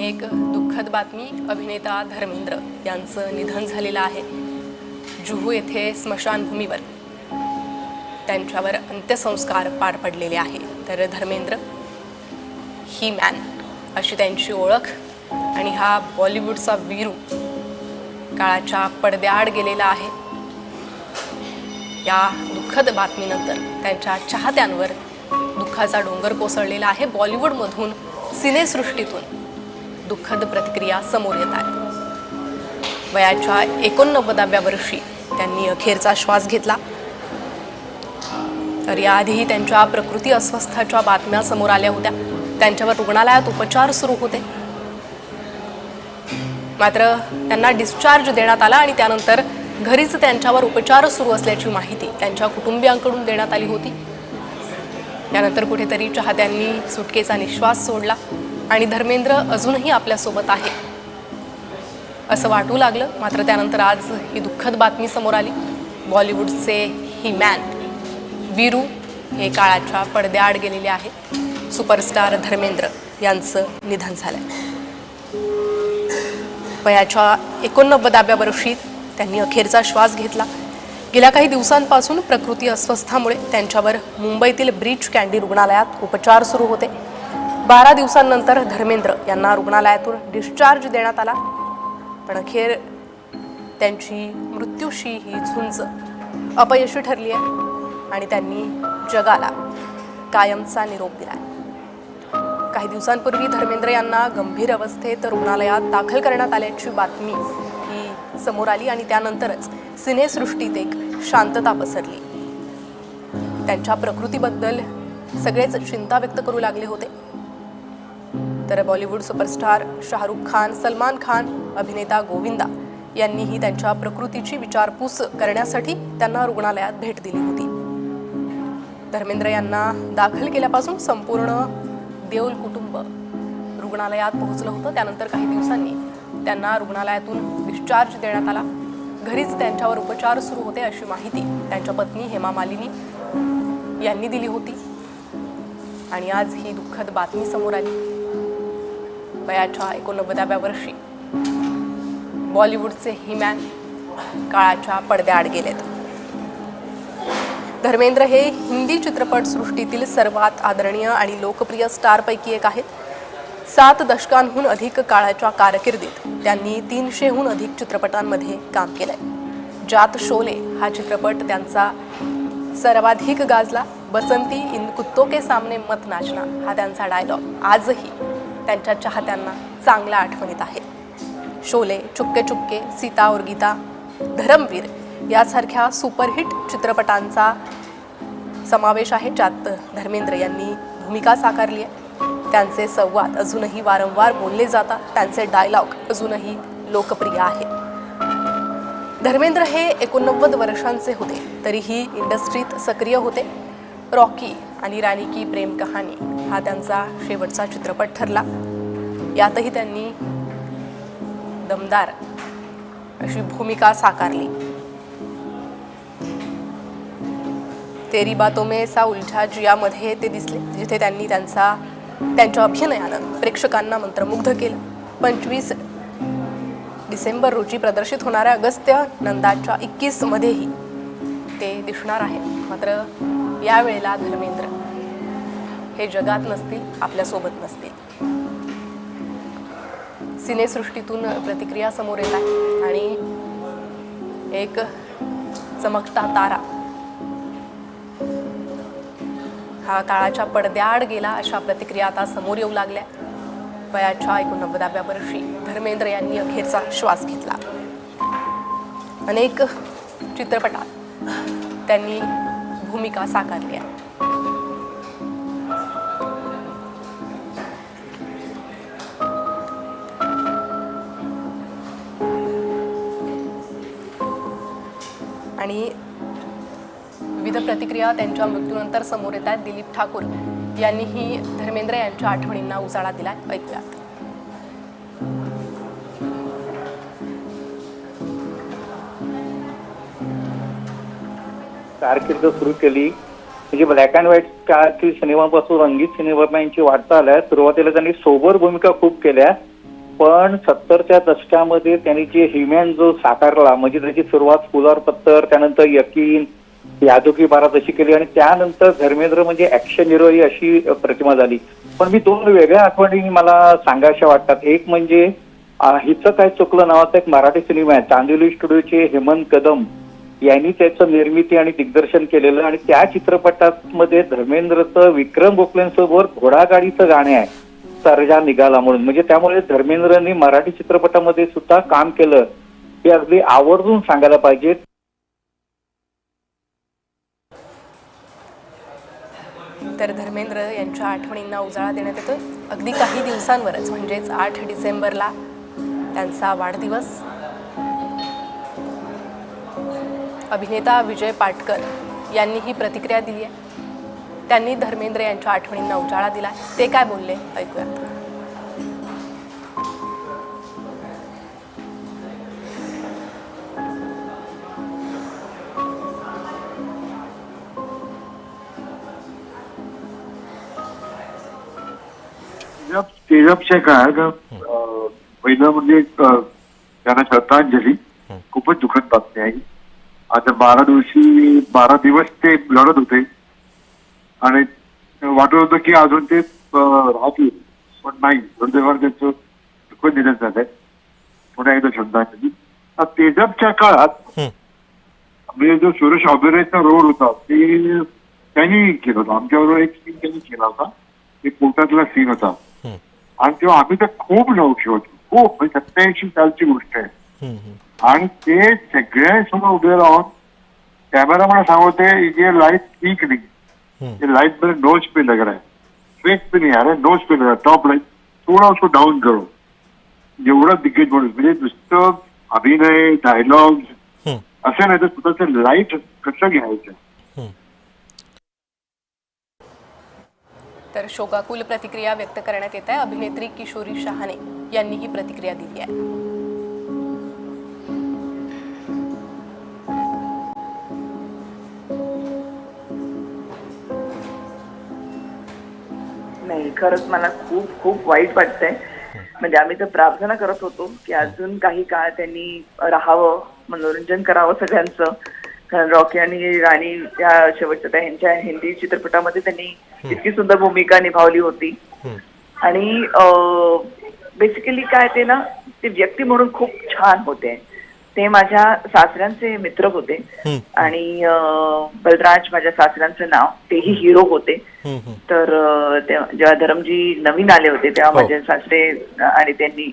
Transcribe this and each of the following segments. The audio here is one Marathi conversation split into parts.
आणि एक दुःखद बातमी अभिनेता धर्मेंद्र यांचं निधन झालेलं आहे. जुहू येथे स्मशानभूमीवर. त्यांच्यावर अंत्यसंस्कार पार पडलेले आहे. तर धर्मेंद्र ही मॅन अशी त्यांची ओळख आणि हा बॉलिवूडचा वीरू काळाच्या पडद्याआड गेलेला आहे. या दुःखद बातमीनंतर त्यांच्या चाहत्यांवर दुःखाचा डोंगर कोसळलेला आहे. बॉलिवूडमधून सिनेसृष्टीतून दुःखद प्रतिक्रिया समोर येत आहेत. वयाच्या एकोणनव्वदाव्या वर्षी त्यांनी अखेरचा श्वास घेतला. तर याआधीही त्यांच्या प्रकृती अस्वस्थाच्या बातम्या समोर आल्या होत्या. त्यांच्यावर रुग्णालयात उपचार सुरू होते. मात्र त्यांना डिस्चार्ज देण्यात आला आणि त्यानंतर घरीच त्यांच्यावर उपचार सुरू असल्याची माहिती त्यांच्या कुटुंबियांकडून देण्यात आली होती. त्यानंतर कुठेतरी चाहत्यांनी सुटकेचा निश्वास सोडला. आणि धर्मेंद्र अजूनही आपल्यासोबत आहे. असं वाटू लागलं मात्र त्यानंतर आज ही दुःखद बातमी समोर आली. बॉलिवूडचे ही मॅन वीरू हे काळाच्या पडद्याआड गेलेले आहेत. सुपरस्टार धर्मेंद्र यांचं निधन झालं वयाच्या एकोणनव्वदाव्या वर्षी त्यांनी अखेरचा श्वास घेतला. गेल्या काही दिवसांपासून प्रकृती अस्वस्थामुळे त्यांच्यावर मुंबईतील ब्रीच कँडी रुग्णालयात उपचार सुरू होते. बारा दिवसांनंतर धर्मेंद्र यांना रुग्णालयातून डिस्चार्ज देण्यात आला. पण अखेर त्यांची मृत्यूशी ही झुंज अपयशी ठरली आहे आणि त्यांनी जगाला कायमचा निरोप दिला काही दिवसांपूर्वी धर्मेंद्र यांना गंभीर अवस्थेत रुग्णालयात दाखल करण्यात आल्याची बातमी ही समोर आली आणि त्यानंतरच सिनेसृष्टीत एक शांतता पसरली. त्यांच्या प्रकृतीबद्दल सगळेच चिंता व्यक्त करू लागले होते. तर बॉलिवूड सुपरस्टार शाहरुख खान सलमान खान अभिनेता गोविंदा यांनीही त्यांच्या प्रकृतीची विचारपूस करण्यासाठी त्यांना रुग्णालयात भेट दिली होती. धर्मेंद्र यांना दाखल केल्यापासून संपूर्ण देऊल कुटुंब रुग्णालयात पोहोचलं होतं. त्यानंतर काही दिवसांनी त्यांना रुग्णालयातून डिस्चार्ज देण्यात आला. घरीच त्यांच्यावर उपचार सुरू होते अशी माहिती त्यांच्या पत्नी हेमा मालिनी यांनी दिली होती. आणि आज ही दुःखद बातमी समोर आली. वयाच्या एकोणनव्वदाव्या वर्षी बॉलिवूडचे हिमॅन काळाच्या पडद्याआड गेलेत. धर्मेंद्र हे हिंदी चित्रपटसृष्टीतील सर्वात आदरणीय आणि लोकप्रिय स्टारपैकी एक आहेत. सात दशकांहून अधिक काळाच्या कारकिर्दीत त्यांनी तीनशेहून अधिक चित्रपटांमध्ये काम केलंय. जात शोले हा चित्रपट त्यांचा सर्वाधिक गाजला बसंती इन कुत्तो के सामने मत नाचना हा त्यांचा डायलॉग. आजही त्यांच्या चाहत्यांना चांगल्या आठवणीत आहे. शोले चुपके चुपके सीता और गीता धरमवीर यासारख्या सुपरहिट चित्रपटांचा समावेश आहे ज्यात धर्मेंद्र यांनी भूमिका साकारली आहे. त्यांचे संवाद अजूनही वारंवार बोलले जातात. त्यांचे डायलॉग अजूनही लोकप्रिय आहे. धर्मेंद्र हे एकोणनव्वद वर्षांचे होते. तरीही इंडस्ट्रीत सक्रिय होते. रॉकी आणि राणी की प्रेम कहाणी हा त्यांचा शेवटचा चित्रपट ठरला. यातही त्यांनी दमदार अशी भूमिका साकारली. तेरी बातो में सा उलझा जियामध्ये ते दिसले जिथे त्यांनी त्यांचा त्यांच्या अभिनयानं प्रेक्षकांना मंत्रमुग्ध केलं. पंचवीस डिसेंबर रोजी प्रदर्शित होणाऱ्या अगस्त्य नंदाच्या एकवीसमध्येही ते दिसणार आहे मात्र यावेळेला धर्मेंद्र. हे जगात नसतील आपल्यासोबत नसतील. सिनेसृष्टीतून प्रतिक्रिया समोर येत आहे आणि एक चमकता तारा. हा काळाच्या पडद्याआड गेला अशा प्रतिक्रिया आता समोर येऊ लागल्या. वयाच्या एकोणनव्वदाव्या वर्षी धर्मेंद्र यांनी अखेरचा श्वास घेतला. अनेक चित्रपटात त्यांनी भूमिका साकारली आहे. आणि विविध प्रतिक्रिया त्यांच्या मृत्यूनंतर समोर येत आहेत. दिलीप ठाकूर यांनीही धर्मेंद्र यांच्या आठवणींना उजाळा दिला ऐकूयात. कारकीर्द सुरू केली. म्हणजे ब्लॅक अँड व्हाईट कारकीर्द सिनेमापासून रंगीत सिनेमांची वाटचाल आहे. सुरुवातीला त्यांनी सोबर भूमिका खूप केल्या. पण सत्तरच्या दशकामध्ये त्यांनी जे हिमॅन जो साकारला म्हणजे त्याची सुरुवात फुलार पत्तर त्यानंतर यकीन यादू की बारात अशी केली आणि त्यानंतर धर्मेंद्र म्हणजे ऍक्शन हिरो ही अशी प्रतिमा झाली. पण मी दोन वेगळ्या आठवणी मला सांगायच्या वाटतात. एक म्हणजे हिचं काय चुकलं नावाचा एक मराठी सिनेमा आहे. चांदिवली स्टुडिओचे हेमंत कदम. यांनी त्याचं निर्मिती आणि दिग्दर्शन केलेलं आणि त्या चित्रपटामध्ये धर्मेंद्रचं विक्रम गोखलेंसोबत घोडागाडीचं गाणे आहे. सर्जा निघाला म्हणून. म्हणजे त्यामुळे धर्मेंद्रनी मराठी चित्रपटामध्ये सुद्धा काम केलं. हे अगदी आवर्जून सांगायला पाहिजे. तर धर्मेंद्र यांच्या आठवणींना उजाळा देण्यात येतो अगदी काही दिवसांवरच म्हणजेच आठ डिसेंबरला त्यांचा वाढदिवस. अभिनेता विजय पाटकर यांनी ही प्रतिक्रिया दिली आहे. त्यांनी धर्मेंद्र यांच्या आठवणींना उजाळा दिला ते काय बोलले? ऐकूयात अं, पहिलं म्हणजे त्यांना श्रद्धांजली. खूपच दुःखद बातमी आहे. आता बारा दिवशी बारा दिवस ते लढत होते. आणि वाटत होतं की अजून ते राहतील. पण नाही. दुर्दैवाने त्यांचं दुःखद निधन झालंय. पुन्हा एकदा श्रद्धांजली. आता तेजाबच्या काळात म्हणजे जो सुरेश ऑबेरेचा रोल होता ते त्यांनी केलं होतं. आमच्याबरोबर एक सीन त्यांनी केला होता. ते कोर्टातला सीन होता. आणि तेव्हा आम्ही तर खूप नवखे होतो. खूप म्हणजे सत्याऐंशी सालची गोष्ट आहे. आणि ते सगळ्यांसमोर उभे राहून कॅमेरा मला सांगते ये लाइट ठीक नहीं. ये लाइट मेरे नोज पे लग रहा है फेस पे नहीं आ रहा है नोज पे लग रहा टॉप लाइट थोड़ा उसको डाऊन करो. एवढा दिग्गज माणूस म्हणजे नुसतं अभिनय डायलॉग असं नाही तर स्वतःचं लाइट कसं घ्यायचं? तर शोकाकुल प्रतिक्रिया व्यक्त करण्यात येत आहे अभिनेत्री किशोरी शहाणे. यांनी ही प्रतिक्रिया दिली आहे. खरंच मला खूप खूप वाईट वाटतंय. म्हणजे आम्ही तर प्रार्थना करत होतो की अजून काही काळ त्यांनी राहावं मनोरंजन करावं सगळ्यांचं. कारण रॉकी आणि राणी या शेवटच्या त्या ह्यांच्या हिंदी चित्रपटामध्ये त्यांनी इतकी सुंदर भूमिका निभावली होती. आणि बेसिकली काय ते ना ते व्यक्ती म्हणून खूप छान होते. ते माझ्या सासऱ्यांचे मित्र होते. आणि बलराज माझ्या सासऱ्यांचं नाव तेही हिरो होते. तर जेव्हा धरमजी नवीन आले होते तेव्हा माझे सासरे आणि त्यांनी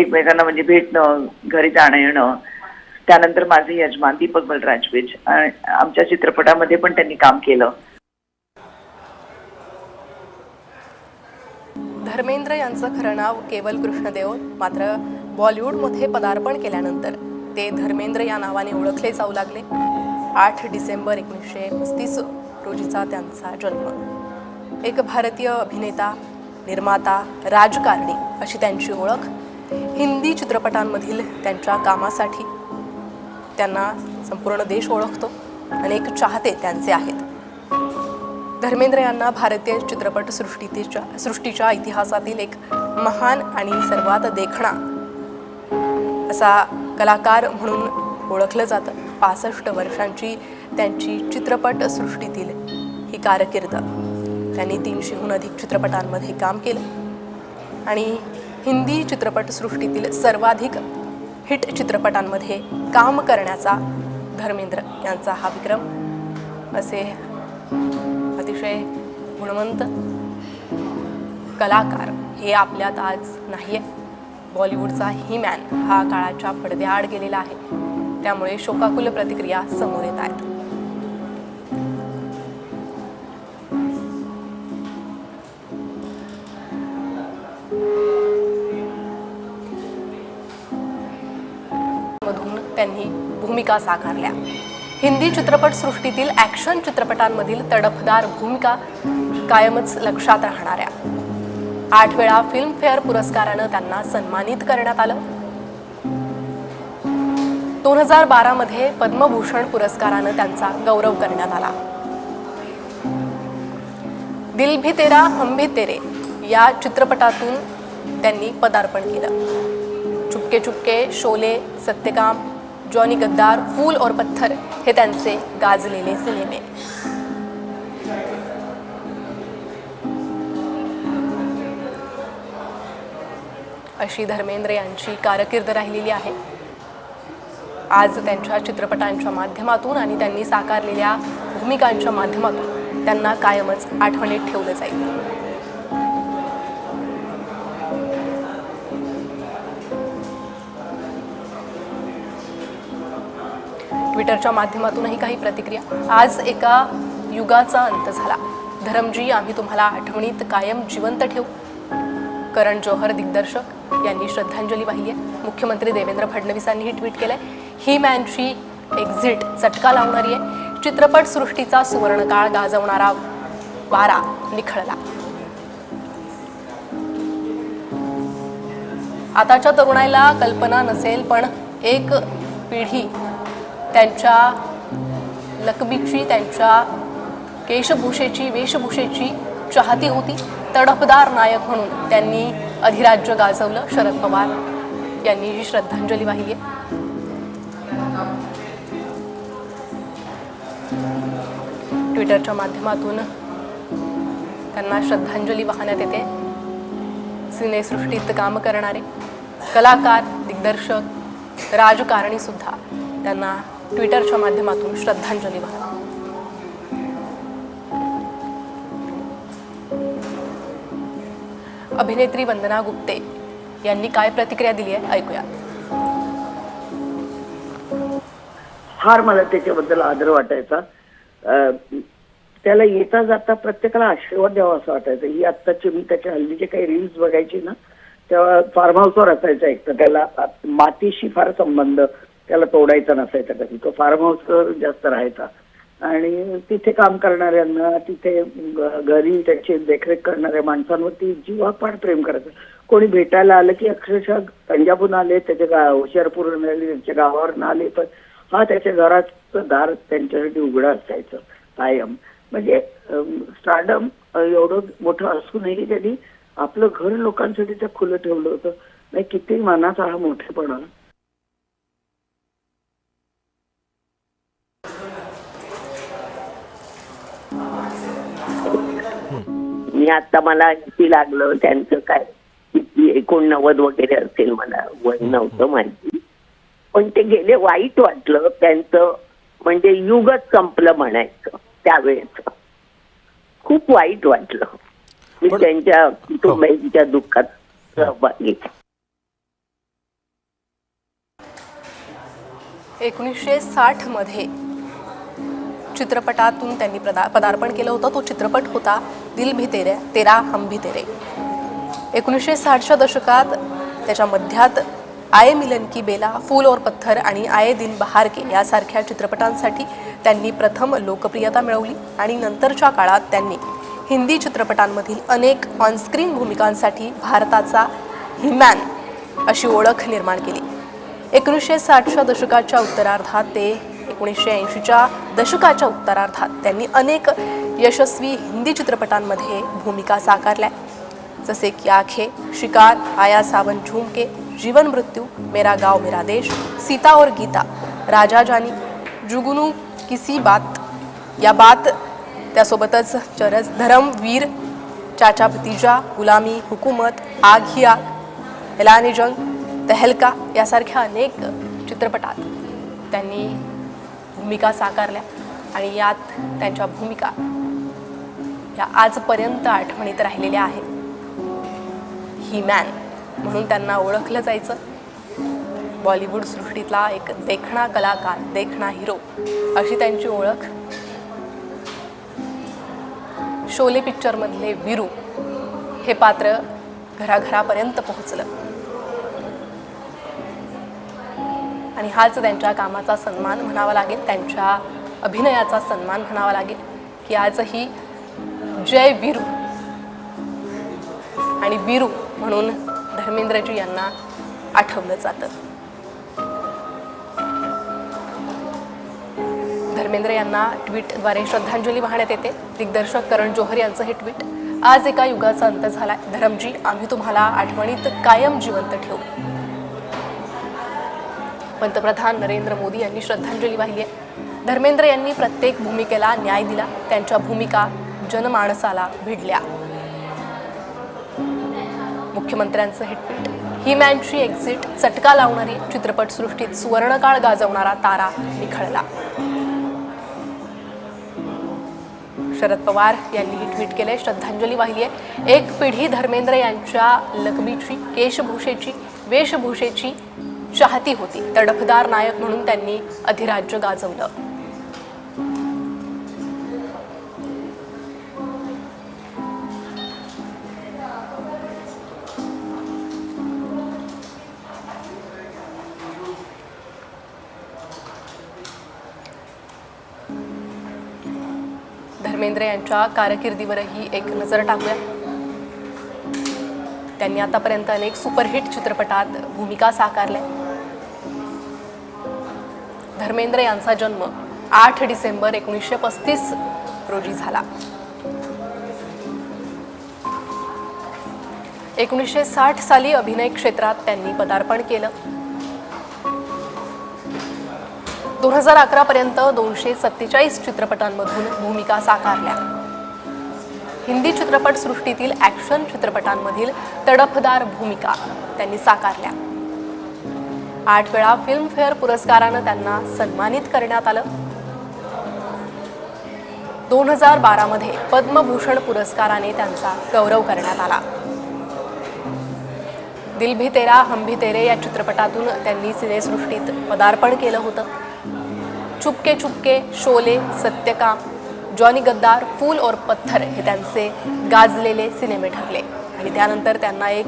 एकमेकांना म्हणजे भेटणं घरी जाणं येणं त्यानंतर माझे यजमान दीपक बलराज विज आणि आमच्या चित्रपटामध्ये पण त्यांनी काम केलं. धर्मेंद्र यांचं खरं नाव केवल कृष्णदेव मात्र बॉलिवूडमध्ये पदार्पण केल्यानंतर ते धर्मेंद्र या नावाने ओळखले जाऊ लागले. आठ डिसेंबर एकोणीसशे पस्तीस रोजीचा त्यांचा जन्म. एक भारतीय अभिनेता निर्माता राजकारणी अशी त्यांची ओळख हिंदी चित्रपटांमधील त्यांच्या कामासाठी. त्यांना संपूर्ण देश ओळखतो अनेक चाहते त्यांचे आहेत. धर्मेंद्र यांना भारतीय चित्रपटसृष्टीच्या सृष्टीच्या इतिहासातील एक महान आणि सर्वात देखणा असा कलाकार म्हणून ओळखलं जातं. पासष्ट वर्षांची त्यांची चित्रपट सृष्टीतील ही कारकीर्द. त्यांनी तीनशेहून अधिक चित्रपटांमध्ये काम केलं. आणि हिंदी चित्रपटसृष्टीतील सर्वाधिक हिट चित्रपटांमध्ये काम करण्याचा धर्मेंद्र यांचा हा विक्रम. असे अतिशय गुणवंत कलाकार हे आपल्यात आज नाही आहे बॉलिवूडचा ही मॅन हा काळाच्या पडद्याआड गेलेला आहे. त्यामुळे शोकाकुल प्रतिक्रिया समोर येत आहेत. मधून त्यांनी भूमिका साकारल्या. हिंदी चित्रपटसृष्टीतील ॲक्शन चित्रपटांमधील तडफदार भूमिका कायमच लक्षात राहणाऱ्या. आठ वेळा फिल्मफेअर पुरस्कारानं त्यांना सन्मानित करण्यात आलं. दोन हजार बारामध्ये पद्मभूषण पुरस्कारानं त्यांचा गौरव करण्यात आला. दिल भी तेरा हम भी तेरे या चित्रपटातून त्यांनी पदार्पण केलं. चुपके चुपके शोले सत्यकाम जॉनी गद्दार फूल और पत्थर हे त्यांचे गाजलेले सिनेमे. अशी धर्मेंद्र यांची कारकीर्द राहिलेली आहे. आज त्यांच्या चित्रपटांच्या माध्यमातून आणि त्यांनी साकारलेल्या भूमिकांच्या माध्यमातून त्यांना कायमच आठवणीत ठेवलं जाईल. ट्विटरच्या माध्यमातूनही काही प्रतिक्रिया. आज एका युगाचा अंत झाला. धरमजी आम्ही तुम्हाला आठवणीत कायम जिवंत ठेवू. करण जोहर दिग्दर्शक यांनी श्रद्धांजली वाहिली आहे. मुख्यमंत्री देवेंद्र फडणवीसांनीही ट्विट केलंय. ही मॅनची एक्झिट चटका लावणारी आहे. चित्रपट सृष्टीचा सुवर्णकाळ गाजवणारा वारा निखळला. आताच्या तरुणाईला कल्पना नसेल पण एक पिढी त्यांच्या लकबीची त्यांच्या केशभूषेची वेशभूषेची चाहती होती. तडफदार नायक म्हणून त्यांनी अधिराज्य गाजवलं शरद पवार यांनी ही श्रद्धांजली वाहिली आहे. ट्विटरच्या माध्यमातून त्यांना श्रद्धांजली वाहण्यात येते. सिनेसृष्टीत काम करणारे कलाकार दिग्दर्शक राजकारणी सुद्धा त्यांना ट्विटरच्या माध्यमातून श्रद्धांजली वाहतात. अभिनेत्री वंदना गुप्ते यांनी काय प्रतिक्रिया दिली आहे? ऐकूया. फार मला त्याच्याबद्दल आदर वाटायचा. अं, त्याला येता जाता प्रत्येकाला आशीर्वाद द्यावा असं वाटायचं. ही आत्ताची मी त्याच्या हल्लीचे काही रील्स बघायची ना तेव्हा फार्म हाऊसवर असायचा एक तर त्याला मातीशी फार संबंध त्याला तोडायचा नसायचा कधी. तो फार्म हाऊसवर जास्त राहायचा. आणि तिथे काम करणाऱ्यांना तिथे घरी त्याची देखरेख करणाऱ्या माणसांवरती जीवापाड प्रेम करायचं. कोणी भेटायला आलं की अक्षरशः पंजाबहून आले त्याच्या गाव आले त्यांच्या गावावरून आले पण हा त्याच्या घराचं दार त्यांच्यासाठी उघडं असायचं कायम. म्हणजे स्टार्डम एवढं मोठं असूनही त्यांनी आपलं घर लोकांसाठी ते खुलं ठेवलं होतं. नाही किती मनाचा हा मोठेपणा. मी आता मला किती लागलं त्यांचं काय किती एकोणनव्वद वगैरे असेल मला वय नव्हतं माहिती पण ते गेले वाईट वाटलं त्यांचं म्हणजे युगच संपलं म्हणायचं त्यावेळेच. खूप वाईट वाटलं. मी त्यांच्या कुटुंबियांच्या दुःखात सहभागी एकोणीसशे साठमध्ये चित्रपटातून त्यांनी पदार्पण केलं होतं. तो चित्रपट होता दिल भी तेरे तेरा हम भी तेरे. एकोणीसशे साठच्या दशकात त्याच्या मध्यात आये मिलन की बेला फूल और पत्थर आणि आये दिन बहार के यासारख्या चित्रपटांसाठी त्यांनी प्रथम लोकप्रियता मिळवली आणि नंतरच्या काळात त्यांनी हिंदी चित्रपटांमधील अनेक ऑनस्क्रीन भूमिकांसाठी भारताचा हिमॅन अशी ओळख निर्माण केली. एकोणीसशे साठच्या दशकाच्या उत्तरार्धात ते एकोणीसशे ऐंशीच्या दशकाच्या उत्तरार्धात त्यांनी अनेक यशस्वी हिंदी चित्रपटांमध्ये भूमिका साकारल्या. जसे की आखे शिकार आया सावन झुमके जीवन मृत्यू मेरा गाव मेरा देश सीता और गीता राजा जानी जुगुनू किसी बात या बात त्यासोबतच चरस धरम वीर चाचा भतीजा गुलामी हुकूमत आग ही आग एलानी जंग तहलका यासारख्या अनेक चित्रपटात त्यांनी भूमिका साकारल्या आणि यात त्यांच्या भूमिका या आजपर्यंत आठवणीत राहिलेल्या आहेत. ही मॅन म्हणून त्यांना ओळखलं जायचं. बॉलिवूड सृष्टीतला एक देखणा कलाकार देखणा हिरो अशी त्यांची ओळख. शोले पिक्चरमधले विरू हे पात्र घराघरापर्यंत पोहोचलं. आणि हाच त्यांच्या कामाचा सन्मान म्हणावा लागेल त्यांच्या अभिनयाचा सन्मान म्हणावा लागेल की आजही जय विरू. आणि वीरू म्हणून धर्मेंद्रजी यांना आठवलं जातं. धर्मेंद्र यांना ट्विटद्वारे श्रद्धांजली वाहण्यात येते. दिग्दर्शक करण जोहर यांचं हे ट्विट आज एका युगाचा अंत झाला धरमजी आम्ही तुम्हाला आठवणीत कायम जिवंत ठेवू. पंतप्रधान नरेंद्र मोदी यांनी श्रद्धांजली वाहिली आहे. धर्मेंद्र यांनी प्रत्येक भूमिकेला न्याय दिला. त्यांच्या भूमिका जनमानसाला भिडल्या. मुख्यमंत्र्यांचं हिटपीट ही मॅनची एक्झिट चटका लावणारी चित्रपटसृष्टीत सुवर्णकाळ गाजवणारा तारा निखळला. शरद पवार यांनीही ट्विट केले. श्रद्धांजली वाहिली आहे. एक पिढी धर्मेंद्र यांच्या लकबीची केशभूषेची वेशभूषेची चाहती होती. तडफदार नायक म्हणून त्यांनी अधिराज्य गाजवलं. धर्मेंद्र यांच्या कारकिर्दीवरही एक नजर टाकूया. त्यांनी आतापर्यंत अनेक सुपरहिट चित्रपटात भूमिका साकारल्या. धर्मेंद्र यांचा जन्म आठ डिसेंबर एकोणीसशे पस्तीस रोजी झाला. एकोणीसशे साठ साली अभिनय क्षेत्रात त्यांनी पदार्पण केलं. दोन हजार अकरा पर्यंत दोनशे सत्तेचाळीस चित्रपटांमधून भूमिका साकारल्या. हिंदी चित्रपटसृष्टीतील ॲक्शन चित्रपटांमधील तडफदार भूमिका त्यांनी साकारल्या. आठ वेळा फिल्मफेअर पुरस्कारानं त्यांना सन्मानित करण्यात आलं. दोन हजार बारामध्ये पद्मभूषण पुरस्काराने त्यांचा गौरव करण्यात आला. दिल भी तेरा हम भी तेरे या चित्रपटातून त्यांनी सिनेसृष्टीत पदार्पण केलं होतं. चुपके चुपके शोले सत्यकाम जॉनी गद्दार फूल और पत्थर हे त्यांचे गाजलेले सिनेमे ठरले. आणि त्यानंतर त्यांना एक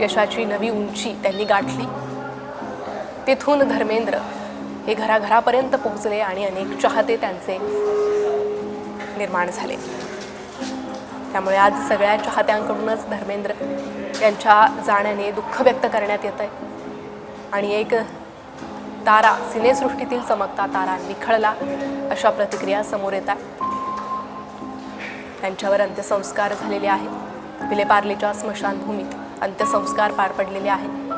यशाची नवी उंची त्यांनी गाठली. तिथून धर्मेंद्र हे घराघरापर्यंत पोहोचले आणि अनेक चाहते त्यांचे निर्माण झाले. त्यामुळे आज सगळ्या चाहत्यांकडूनच धर्मेंद्र यांच्या जाण्याने दुःख व्यक्त करण्यात येत आहे आणि एक तारा सिनेसृष्टीतील चमकता तारा निखळला अशा प्रतिक्रिया समोर येतात त्यांच्यावर अंत्यसंस्कार झालेले आहेत. विलेपार्लेच्या स्मशानभूमीत अंत्यसंस्कार पार पडलेले आहेत.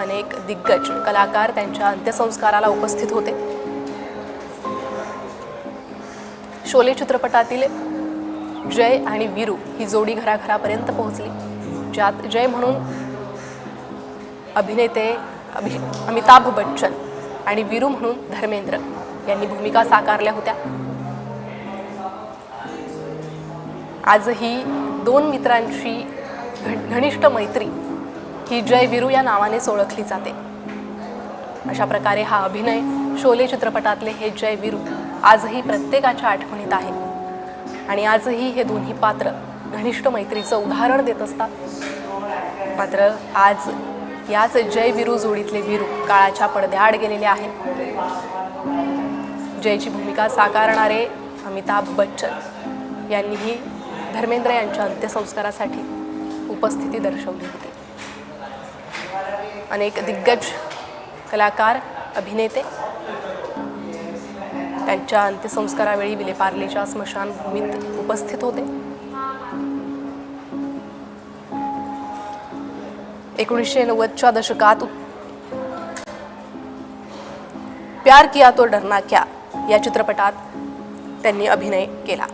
अनेक दिग्गज कलाकार त्यांच्या अंत्यसंस्काराला उपस्थित होते. शोले चित्रपटातील जय आणि वीरू ही जोडी घराघरापर्यंत पोहोचली. ज्यात जय म्हणून अभिनेते अभि अमिताभ बच्चन आणि वीरू म्हणून धर्मेंद्र यांनी भूमिका साकारल्या होत्या. आजही दोन मित्रांची घ- घनिष्ठ मैत्री ही जय वीरू या नावानेच ओळखली जाते. अशा प्रकारे हा अभिनय शोले चित्रपटातले हे जय वीरू आजही प्रत्येकाच्या आठवणीत आहे. आणि आजही हे दोन्ही पात्र घनिष्ठ मैत्रीचं उदाहरण देत असतात. मात्र आज याच जय विरू जोडीतले वीरू काळाच्या पडद्याआड गेलेले आहेत. जयची भूमिका साकारणारे अमिताभ बच्चन यांनीही धर्मेंद्र यांच्या अंत्यसंस्कारासाठी उपस्थिती दर्शवली होती. अनेक दिग्गज कलाकार अभिनेते त्यांच्या अंत्यसंस्कारावेळी विलेपार्लेच्या स्मशानभूमीत उपस्थित होते. एकोणीसशे नव्वदच्या दशकात प्यार किया तो डरना क्या? या चित्रपटात त्यांनी अभिनय केला.